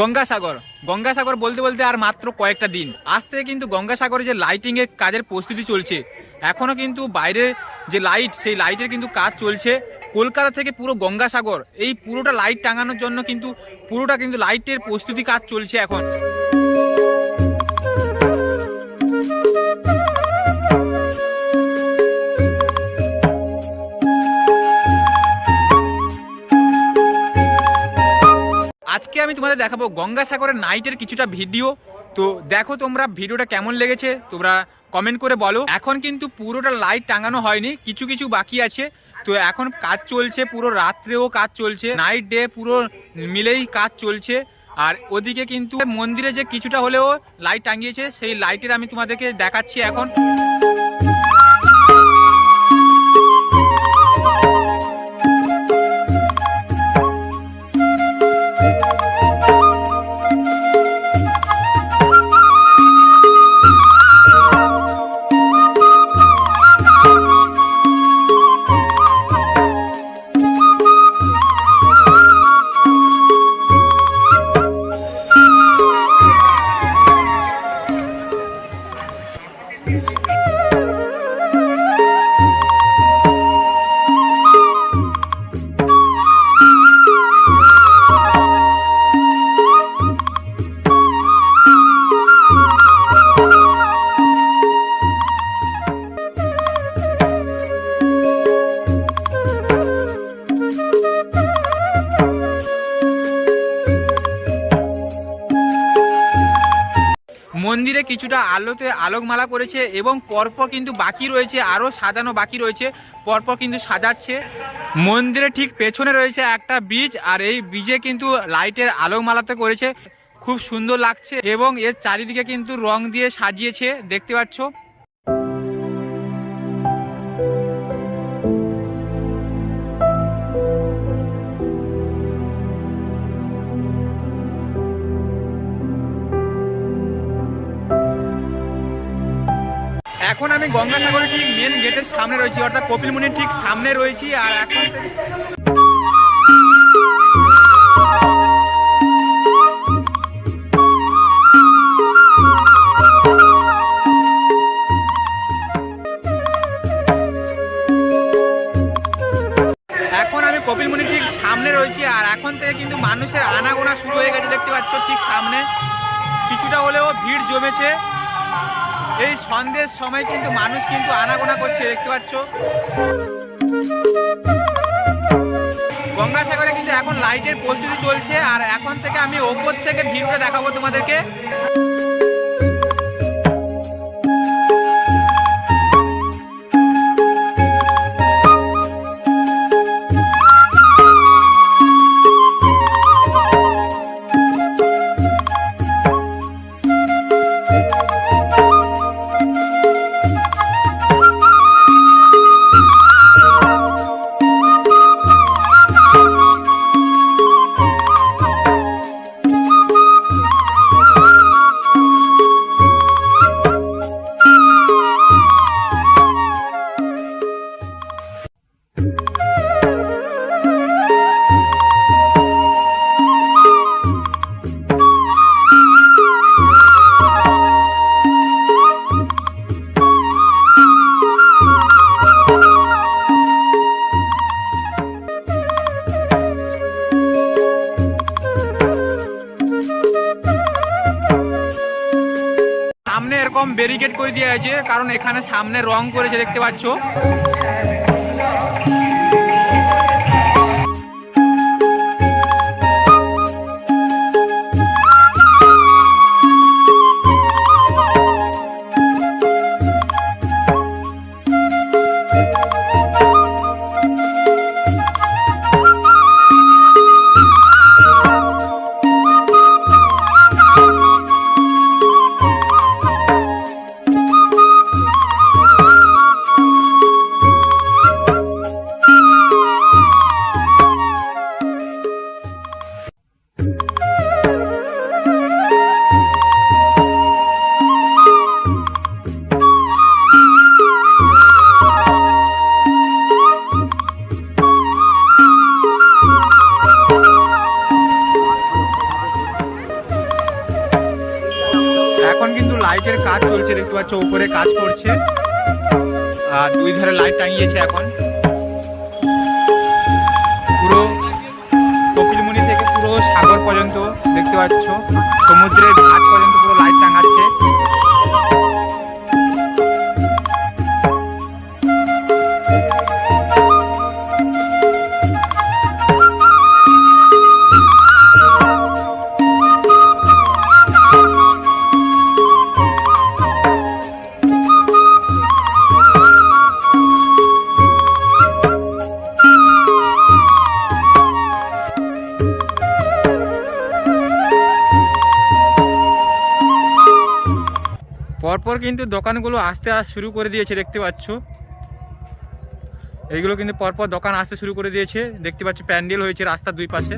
গঙ্গাসাগর। গঙ্গাসাগর বলতে বলতে আর মাত্র কয়েকটা দিন। আজ থেকে কিন্তু গঙ্গাসাগরে যে লাইটিংয়ের কাজের প্রস্তুতি চলছে এখনও কিন্তু বাইরের যে লাইট সেই লাইটের কিন্তু কাজ চলছে। কলকাতা থেকে পুরো গঙ্গাসাগর, এই পুরোটা লাইট টাঙানোর জন্য কিন্তু পুরোটা কিন্তু লাইটের প্রস্তুতি কাজ চলছে এখন। আজকে আমি তোমাদের দেখাবো গঙ্গাসাগরের নাইটের কিছুটা ভিডিও তো দেখো তোমরা ভিডিওটা কেমন লেগেছে, তোমরা কমেন্ট করে বলো। এখন কিন্তু পুরোটা লাইট টাঙানো হয়নি, কিছু কিছু বাকি আছে। তো এখন কাজ চলছে, পুরো রাত্রেও কাজ চলছে। নাইট ডে পুরো মিলেই কাজ চলছে। আর ওদিকে কিন্তু মন্দিরে যে কিছুটা হলেও লাইট টাঙিয়েছে, সেই লাইটের আমি তোমাদেরকে দেখাচ্ছি এখন। মন্দিরে কিছুটা আলোতে আলোকমালা করেছে এবং পরপর কিন্তু বাকি রয়েছে, আরও সাজানো বাকি রয়েছে। পরপর কিন্তু সাজাচ্ছে। মন্দিরে ঠিক পেছনে রয়েছে একটা ব্রিজ আর এই ব্রিজে কিন্তু লাইটের আলোকমালাতে করেছে। খুব সুন্দর লাগছে এবং এর চারিদিকে কিন্তু রং দিয়ে সাজিয়েছে, দেখতে পাচ্ছ? এখন আমি গঙ্গাসাগরের ঠিক মেন গেটের সামনে রয়েছি, অর্থাৎ কপিলমুনির ঠিক সামনে রয়েছি, আর এখন আমি ঠিক সামনে রয়েছি, আর এখন থেকে কিন্তু মানুষের আনাগোনা শুরু হয়ে গেছে, দেখতে পাচ্ছ ঠিক সামনে। কিছুটা হলেও ভিড় জমেছে। এই সন্ধ্যের সময় কিন্তু মানুষ কিন্তু আনাগোনা করছে, দেখতে পাচ্ছ? গঙ্গাসাগরে কিন্তু এখন লাইটের প্রস্তুতি চলছে, আর এখন থেকে আমি ওপর থেকে ভিড়টা দেখাবো তোমাদেরকে। ব্যারিকেড করে দেওয়া হয়েছে কারণ এখানে সামনে রং করেছে দেখতে পাচ্ছ? দেখতে পাচ্ছ, উপরে কাজ করছে। আর দুই ধারে লাইট টাঙিয়েছে এখন। পুরো কপিলমুনি থেকে পুরো সাগর পর্যন্ত দেখতে পাচ্ছ। সমুদ্রের ঘাট পর্যন্ত পুরো লাইট টাঙাচ্ছে। পরপর কিন্তু দোকানগুলো আসতে আস- শুরু করে দিয়েছে, দেখতে পাচ্ছ। এইগুলো কিন্তু পরপর দোকান আসতে শুরু করে দিয়েছে, দেখতে পাচ্ছ, প্যান্ডেল হয়েছে রাস্তার দুই পাশে।